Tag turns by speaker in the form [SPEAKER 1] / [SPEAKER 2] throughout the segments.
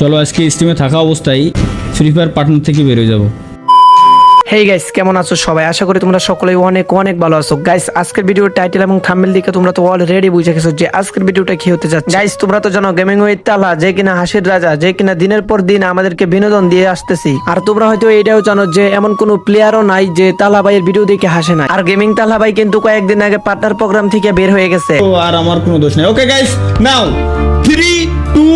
[SPEAKER 1] চলো আজকে স্টিমে থাকা অবস্থায় ফ্রি ফায়ার পার্টনার থেকে বেরোয় যাব।
[SPEAKER 2] হেই গাইস কেমন আছো সবাই? আশা করি তোমরা সকলেই অনেক অনেক ভালো আছো। গাইস আজকের ভিডিওর টাইটেল এবং থাম্বনেল দেখে তোমরা তো অলরেডি বুঝে গেছো যে আজকের ভিডিওটা কি হতে যাচ্ছে। গাইস তোমরা তো জানো গেমিং উইথ তালা যে কিনা হাসির রাজা যে কিনা দিনের পর দিন আমাদেরকে বিনোদন দিয়ে আসতেছি। আর তোমরা হয়তো এটাও জানো যে এমন কোনো প্লেয়ারও নাই যে তালা ভাইয়ের ভিডিও দেখে হাসে না আর গেমিং তালা ভাই কিন্তু কয়েকদিন আগে পার্টনার প্রোগ্রাম থেকে বের হয়ে গেছে।
[SPEAKER 1] আর আমার কোনো দোষ নেই। Okay guys now three two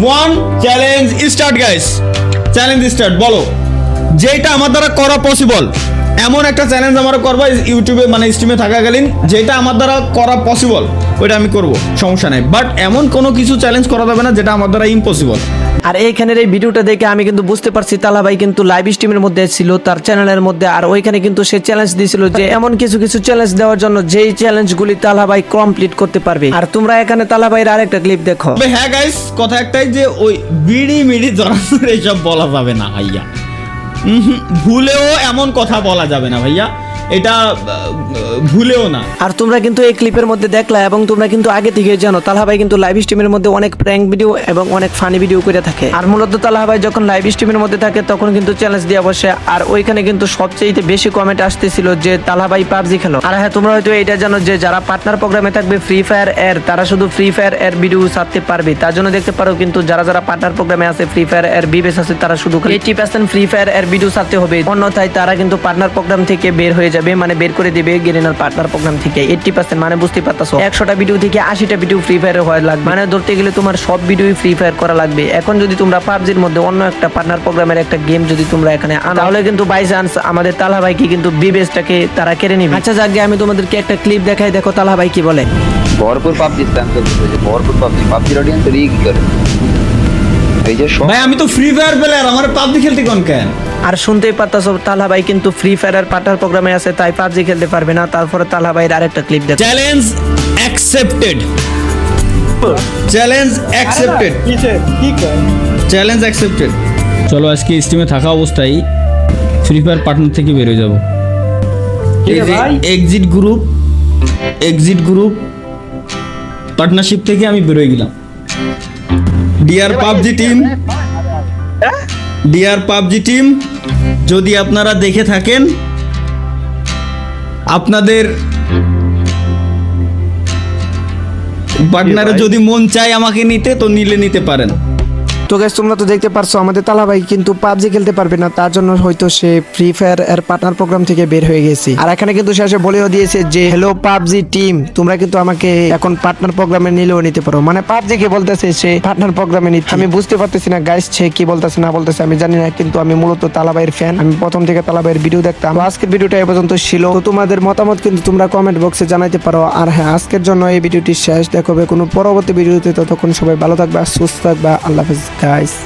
[SPEAKER 1] one challenge start guys challenge start বলো। যেটা আমার দ্বারা করা পসিবল এমন একটা চ্যালেঞ্জ আমার করব ইউটিউবে মানে স্ট্রিমে থাকাকালীন যেটা আমার দ্বারা করা পসিবল ওইটা আমি করব সমস্যা নেই। বাট এমন কোনো কিছু চ্যালেঞ্জ করা যাবে না যেটা আমার দ্বারা ইম্পসিবল
[SPEAKER 2] আর এইখানের এই ভিডিওটা দেখে আমি কিন্তু বুঝতে পারছি তালা ভাই কিন্তু লাইভ স্ট্রিমের মধ্যে ছিল তার চ্যানেলের মধ্যে আর ওইখানে কিন্তু সে চ্যালেঞ্জ দিয়েছিল যে এমন কিছু কিছু চ্যালেঞ্জ দেওয়ার জন্য যেই চ্যালেঞ্জগুলি তালা ভাই কমপ্লিট করতে পারবে। আর তোমরা এখানে তালা ভাইয়ের আরেকটা ক্লিপ দেখো।
[SPEAKER 1] হ্যাঁ গাইস কথা একটাই যে ওই বিড়ি মিড়ি জড়ানোর এইসব বলা যাবে না ভাইয়া। ভুলেও এমন কথা বলা যাবে না ভাইয়া। এটা ভুলেও না।
[SPEAKER 2] আর তোমরা কিন্তু এই ক্লিপের মধ্যে দেখলা এবং তোমরা কিন্তু আগে থেকে জানো তালা ভাই কিন্তু লাইভ স্ট্রিমের মধ্যে অনেক প্র্যাঙ্ক ভিডিও এবং অনেক ফানি ভিডিও করে থাকে। আর মূলত তালা ভাই যখন লাইভ স্ট্রিমের মধ্যে থাকে তখন কিন্তু চ্যালেঞ্জ দিয়ে বসে। আর ওইখানে কিন্তু সবচেয়ে বেশি কমেন্ট আসতেছিল যে তালা ভাই পাবজি খেলো। আর হ্যাঁ তোমরা হয়তো এটা জানো যে যারা পার্টনার প্রোগ্রামে থাকবে ফ্রি ফায়ার এর তারা শুধু ফ্রি ফায়ার এর ভিডিও ছাড়তে পারবে। তার জন্য দেখতে পারো কিন্তু যারা যারা পার্টনার প্রোগ্রামে আছে ফ্রি ফায়ার এর বিবেস আছে তারা শুধু এইটি পার্সেন্ট ফ্রি ফায়ার এর ভিডিও ছাড়তে হবে। অন্যথায় তারা কিন্তু পার্টনার প্রোগ্রাম থেকে বের হয়ে যাবে। মানে বের করে দেবে গেরিনার পার্টনার প্রোগ্রাম থেকে। এইটি পার্সেন্ট মানে বুঝতে পারতাছো। একশোটা ভিডিও থেকে আশিটা ভিডিও ফ্রি ফায়ার হওয়া লাগবে। মানে ধরতে গেলে তোমার সব ভিডিওই ফ্রি ফায়ার করা লাগবে। এখন যদি তোমরা পাবজির মধ্যে অন্য একটা পার্টনার প্রোগ্রামের একটা গেম যদি তোমরা এখানে আনো, তাহলে কিন্তু বাই চান্স আমাদের তালা ভাইকে কিন্তু বিবেসটাকে তারা কেড়ে নিবে। আচ্ছা যাক আমি তোমাদেরকে একটা ক্লিপ দেখাই, দেখো তালা ভাই কি বলে।
[SPEAKER 3] ভরপুর পাবজি ভরপুর পাবজি পাবজির অডিয়েন্স রিগ করে?
[SPEAKER 1] ভাই আমি তো ফ্রি ফায়ার প্লেয়ার আমার পাবজি খেলতে কোন কেন?
[SPEAKER 2] আর শুনতেই পারতাছো তালা ভাই কিন্তু ফ্রি ফায়ার পার্টনার প্রোগ্রামে আছে তাই পাবজি খেলতে পারবে না। তারপরে তালা ভাইয়ের আরেকটা ক্লিপ দেখো।
[SPEAKER 1] Challenge accepted challenge accepted challenge accepted চলো আজকে স্টিমে থাকা অবস্থায় ফ্রি ফায়ার পার্টনার থেকে বেরোয় যাব। Exit group exit group partnership থেকে আমি বেরোয় গেলাম। Dear PUBG team dear PUBG team যদি আপনারা দেখে থাকেন, আপনাদের পার্টনারে যদি মন চায় আমাকে নিতে, তো নিলে নিতে পারেন।
[SPEAKER 2] তো গাইস তোমরা তো দেখতে পারছ, আমাদের তালা ভাই কিন্তু পাবজি খেলতে পারবে না, তার জন্য হয়তো সে ফ্রি ফায়ার এর পার্টনার প্রোগ্রাম থেকে বের হয়ে গেছে। আর এখানে কিন্তু শেষে বলেও দিয়েছে যে হ্যালো পাবজি টিম তোমরা কিন্তু আমাকে এখন পার্টনার প্রোগ্রামে নিলেও নিতে পারো। মানে পাবজি কে বলতেছে সে পার্টনার প্রোগ্রামে নিতে। আমি বুঝতে পারতেছি না গাইস সে কি বলতেছে, না বলতেছে, আমি জানি না, কিন্তু আমি মূলত তালাবাইয়ের ফ্যান আমি প্রথম থেকে তালাবাইয়ের ভিডিও দেখতাম। আজকের ভিডিওটা এ পর্যন্ত ছিল। তো তোমাদের মতামত কিন্তু তোমরা কমেন্ট বক্সে জানাইতে পারো। আর হ্যাঁ আজকের জন্য এই ভিডিওটি শেষ। দেখো কোনো পরবর্তী ভিডিওতে ততক্ষণ সবাই ভালো থাকবে, সুস্থ থাকবে। আল্লাহ হাফিজ। গাইস